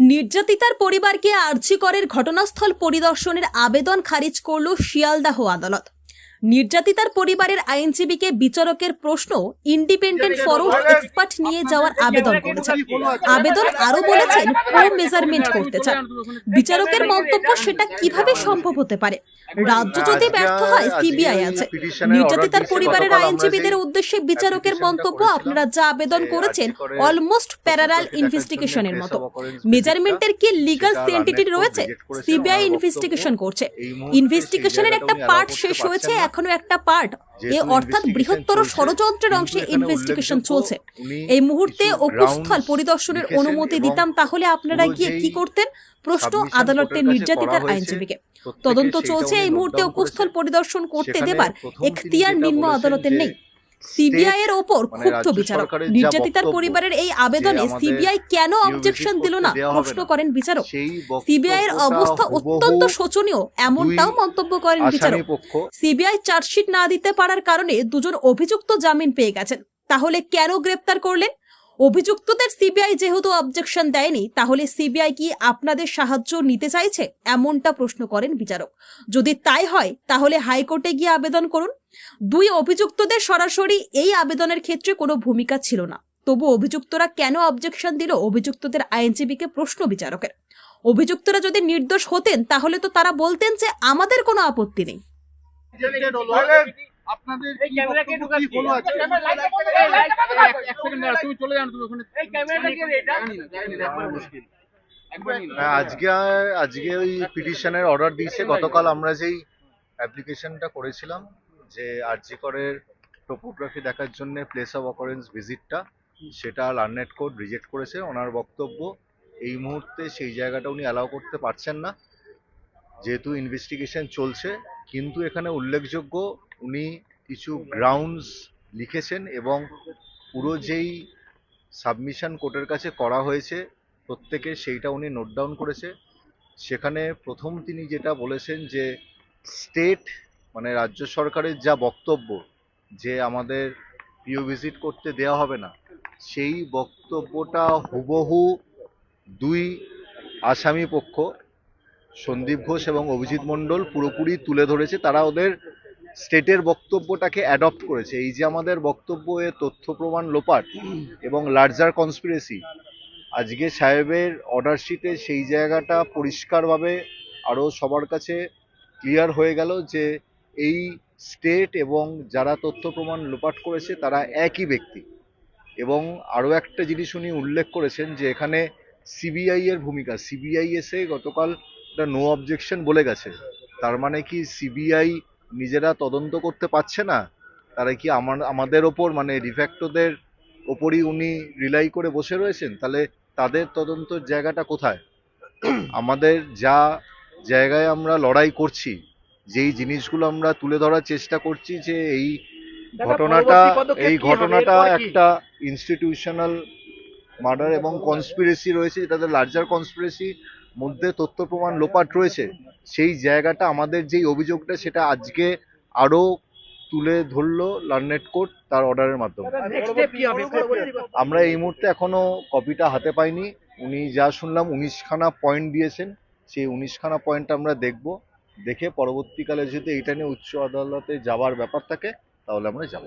নির্যাতিতার পরিবারকে আর্জি করের ঘটনাস্থল পরিদর্শনের আবেদন খারিজ করল শিয়ালদাহ আদালত। নির্যাতিতার পরিবারের আইনজীবীকে বিচারকের প্রশ্ন ইন্ডিপেন্ডেন্ট ফরওয়ার্ড এক্সপার্ট নিয়ে যাওয়ার আবেদন করেছেন আবেদন আরও বলেছেন প্রো মেজারমেন্ট করতে চান। বিচারকের মন্তব্য সেটা কীভাবে সম্ভব হতে পারে? রাজ্য যদি ব্যর্থ হয় সিবিআই আছে। নির্যাতিতার পরিবারের আইনজীবীদের উদ্দেশ্যে বিচারকের মন্তব্য আপনারা যা আবেদন করেছেন অলমোস্ট প্যারালাল ইনভেস্টিগেশনের মতো। মেজারমেন্টের কি লিগাল সেন্টিটি রয়েছে? সিবিআই ইনভেস্টিগেশন করছে। ইনভেস্টিগেশনের একটা পার্ট শেষ হয়েছে এখনও একটা পার্ট এ অর্থাৎ বৃহত্তর ষড়যন্ত্রের অংশে ইনভেস্টিগেশন চলছে। এই মুহূর্তে অকুস্থল পরিদর্শনের অনুমতি দিতাম তাহলে আপনারা গিয়ে কি করতেন? প্রশ্ন আদালতের নির্যাতিতার আইনজীবীকে। তদন্ত চলছে এই মুহূর্তে অকুস্থল পরিদর্শন করতে দেবার এখতিয়ার নিম্ন আদালতের নেই। সিবিআই এর ওপর মানে ক্ষুব্ধ বিচারক। নির্যাতিতার পরিবারের এই আবেদনে সিবিআই কেন অবজেকশন দিল না? প্রশ্ন করেন বিচারক। সিবিআই এর অবস্থা অত্যন্ত শোচনীয় এমনটাও মন্তব্য করেন বিচারক। সিবিআই চার্জশিট না দিতে পারার কারণে দুজন অভিযুক্ত জামিন পেয়ে গেছেন। তাহলে কেন গ্রেপ্তার করলেন? অভিযুক্তদের সিবিআই যেহেতু অবজেকশন দেয়নি, তাহলে সিবিআই কি আপনাদের সাহায্য নিতে চাইছে? এমনটা প্রশ্ন করেন বিচারক। যদি তাই হয়, তাহলে হাইকোর্টে গিয়ে আবেদন করুন। দুই অভিযুক্তদের সরাসরি এই আবেদনের ক্ষেত্রে কোনো ভূমিকা ছিল না। তবু অভিযুক্তরা কেন অবজেকশন দিল, অভিযুক্তদের আইনজীবীকে প্রশ্ন বিচারকের। অভিযুক্তরা যদি নির্দোষ হতেন, তাহলে তো তারা বলতেন যে আমাদের কোনো আপত্তি নেই। আপনাদের এই ক্যামেরা কে হলো আছে ক্যামেরা লাইটটা বন্ধ করো, লাইটটা বন্ধ করো। এক সেকেন্ড তুমি চলে যাও তুমি ওখানে এই ক্যামেরাটা কে এটা? জানি না জানি না একবার মুশকিল আজকে ওই পিটিশনের অর্ডার দিয়েছে। গতকাল আমরা যেই অ্যাপ্লিকেশনটা করেছিলাম যে আরজি করের টোপোগ্রাফি দেখার জন্য প্লেস অফ অকারেন্স ভিজিটটা সেটা লার্নেট কোড রিজেক্ট করেছে। ওনার বক্তব্য এই মুহূর্তে সেই জায়গাটা উনি অ্যালাউ করতে পারছেন না। যেহেতু ইনভেস্টিগেশন চলছে, কিন্তু এখানে উল্লেখযোগ্য উনি কিছু গ্রাউন্ডস লিখেছেন এবং পুরো যেই সাবমিশন কোর্টের কাছে করা হয়েছে, প্রত্যেকে সেইটা উনি নোট ডাউন করেছে। সেখানে প্রথম তিনি যেটা বলেছেন যে স্টেট মানে রাজ্য সরকারের যা বক্তব্য যে আমাদের পিও ভিজিট করতে দেওয়া হবে না, সেই বক্তব্যটা হুবহু দুই আসামি পক্ষ সন্দীপ ঘোষ এবং অভিজিৎ মণ্ডল পুরোপুরি তুলে ধরেছে। তারা ওদের স্টেটের বক্তব্যটাকে অ্যাডপ্ট করেছে। এই যে আমাদের বক্তব্য, এ তথ্য প্রমাণ লোপাট এবং লার্জার কনস্পিরেসি আজকে সাহেবের অর্ডার শিটে সেই জায়গাটা পরিষ্কারভাবে আরও সবার কাছে ক্লিয়ার হয়ে গেল যে এই স্টেট এবং যারা তথ্য প্রমাণ লোপাট করেছে, তারা একই ব্যক্তি। এবং আরও একটা জিনিস উনি উল্লেখ করেছেন যে এখানে সিবিআই এর ভূমিকা সিবিআই এসে গতকাল একটা নো অবজেকশন বলে গেছে। তার মানে কি সিবিআই নিজেরা তদন্ত করতে পারছে না? তারা কি আমার আমাদের ওপর মানে ডিফ্যাক্টোদের ওপরই উনি রিলাই করে বসে রয়েছেন? তাহলে তাদের তদন্তর জায়গাটা কোথায়? আমাদের যা জায়গায় আমরা লড়াই করছি যেই জিনিসগুলো আমরা তুলে ধরার চেষ্টা করছি যে এই ঘটনাটা এই ঘটনাটা একটা ইনস্টিটিউশনাল মার্ডার এবং কনস্পিরেসি রয়েছে। তাদের লার্জার কনস্পিরেসি মধ্যে তথ্য প্রমাণ লোপাট রয়েছে সেই জায়গাটা আমাদের যেই অভিযোগটা সেটা আজকে আরও তুলে ধরলো লার্নেট কোর্ট তার অর্ডারের মাধ্যমে। আমরা এই মুহূর্তে এখনও কপিটা হাতে পাইনি। উনি যা শুনলাম উনিশখানা পয়েন্ট দিয়েছেন। সেই উনিশখানা পয়েন্ট আমরা দেখব। দেখে পরবর্তীকালে যদি এইটা নিয়ে উচ্চ আদালতে যাওয়ার ব্যাপার থাকে তাহলে আমরা যাব।